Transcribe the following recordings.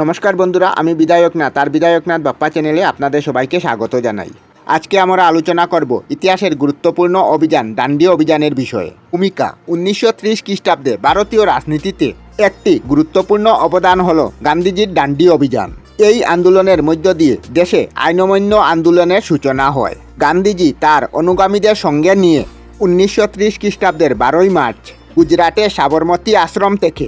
নমস্কার বন্ধুরা, আমি বিধায়ক বিধায়কনাথ তার বিধায়কনাথ বাপ্পা চ্যানেলে আপনাদের সবাইকে স্বাগত জানাই। আজকে আমরা আলোচনা করব ইতিহাসের গুরুত্বপূর্ণ অভিযান ডান্ডি অভিযানের বিষয়ে। ভূমিকা উনিশশো ত্রিশ খ্রিস্টাব্দে ভারতীয় রাজনীতিতে একটি গুরুত্বপূর্ণ অবদান হল গান্ধীজির ডান্ডি অভিযান। এই আন্দোলনের মধ্য দিয়ে দেশে আইনমান্য আন্দোলনের সূচনা হয়। গান্ধীজি তার অনুগামীদের সঙ্গে নিয়ে উনিশশো ত্রিশ খ্রিস্টাব্দের বারোই মার্চ গুজরাটের সাবরমতী আশ্রম থেকে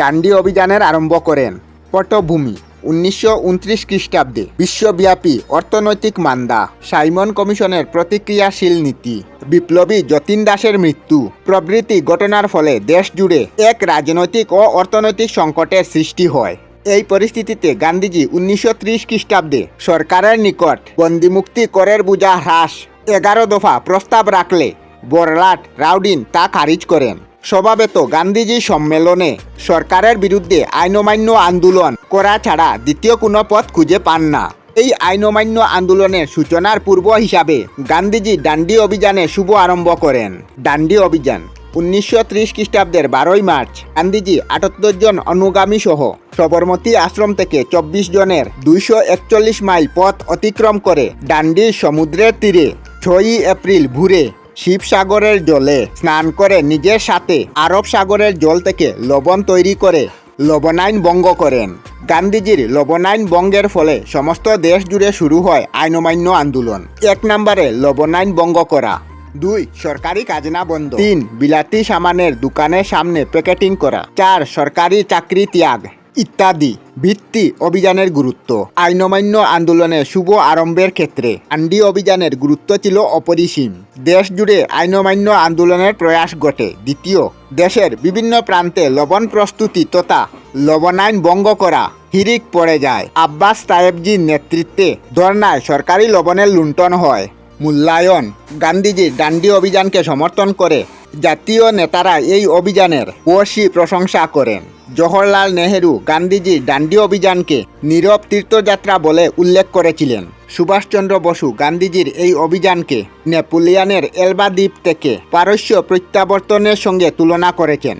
ডান্ডি অভিযানের আরম্ভ করেন। পটভূমি, উনিশশো উনত্রিশ খ্রিস্টাব্দে, বিশ্বব্যাপী অর্থনৈতিক মান্দা, সাইমন কমিশনের প্রতিক্রিয়াশীল নীতি। বিপ্লবী যতীন দাসের মৃত্যু, প্রভৃতি ঘটনার ফলে দেশ জুড়ে এক রাজনৈতিক ও অর্থনৈতিক সংকটের সৃষ্টি হয়। এই পরিস্থিতিতে গান্ধীজি উনিশশো ত্রিশ খ্রিস্টাব্দে সরকারের নিকট বন্দিমুক্তি করের বোঝা হ্রাস এগারো দফা প্রস্তাব রাখলে বরলাট রাউডিন তা খারিজ করেন। স্বভাবত গান্ধীজি সম্মেলনে সরকারের বিরুদ্ধে আইনমান্য আন্দোলন করা ছাড়া দ্বিতীয় কোনো পথ খুঁজে পান না। এই আইনমান্য আন্দোলনের সূচনার পূর্ব হিসাবে গান্ধীজি ডান্ডি অভিযানে শুভ আরম্ভ করেন ডান্ডি অভিযান উনিশশো ত্রিশ খ্রিস্টাব্দের বারোই মার্চ গান্ধীজি আটাত্তর জন অনুগামী সহ সবরমতী আশ্রম থেকে চব্বিশ জনের দুইশো একচল্লিশ মাইল পথ অতিক্রম করে ডান্ডির সমুদ্রের তীরে ছয়ই এপ্রিল ভোরে শিবসাগরের জলে স্নান করে নিজের সাথে আরব সাগরের জল থেকে লবণ তৈরি করে লবণাইন বঙ্গ করেন। গান্ধীজির লবণাইন বঙ্গের ফলে সমস্ত দেশ জুড়ে শুরু হয় আইনমান্য আন্দোলন। এক নম্বরে লবণাইন বঙ্গ করা। দুই, সরকারি খাজনা বন্ধ। তিন, বিলাতি সামানের দোকানের সামনে প্যাকেটিং করা। চার, সরকারি চাকরি ত্যাগ। ইত্যাদি ভিত্তি অভিযানের গুরুত্ব। আইনমান্য আন্দোলনের শুভ আরম্ভের ক্ষেত্রে আন্ডি অভিযানের গুরুত্ব ছিল অপরিসীম। দেশ জুড়ে আইনমান্য আন্দোলনের প্রয়াস ঘটে। দ্বিতীয়, দেশের বিভিন্ন প্রান্তে লবণ প্রস্তুতি তথা লবণাইন বঙ্গ করা হিরিক পড়ে যায়। আব্বাস সাহেবজির নেতৃত্বে ধর্নায় সরকারি লবণের লুণ্ঠন হয়। মূল্যায়ন গান্ধীজির ডান্ডি অভিযানকে সমর্থন করে জাতীয় নেতারা এই অভিযানের বর্ষি প্রশংসা করেন। জওহরলাল নেহেরু গান্ধীজির ডান্ডি অভিযানকে নীরব তীর্থযাত্রা বলে উল্লেখ করেছিলেন। সুভাষচন্দ্র বসু গান্ধীজির এই অভিযানকে নেপোলিয়ানের এলবা দ্বীপ থেকে পারস্য প্রত্যাবর্তনের সঙ্গে তুলনা করেছেন।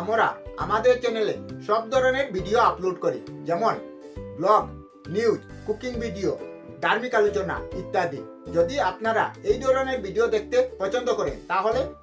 আমরা আমাদের চ্যানেলে সব ধরনের ভিডিও আপলোড করি, যেমন ব্লগ, নিউজ, কুকিং ভিডিও, ধার্মিক আলোচনা ইত্যাদি। যদি আপনারা এই ধরনের ভিডিও দেখতে পছন্দ করেন, তাহলে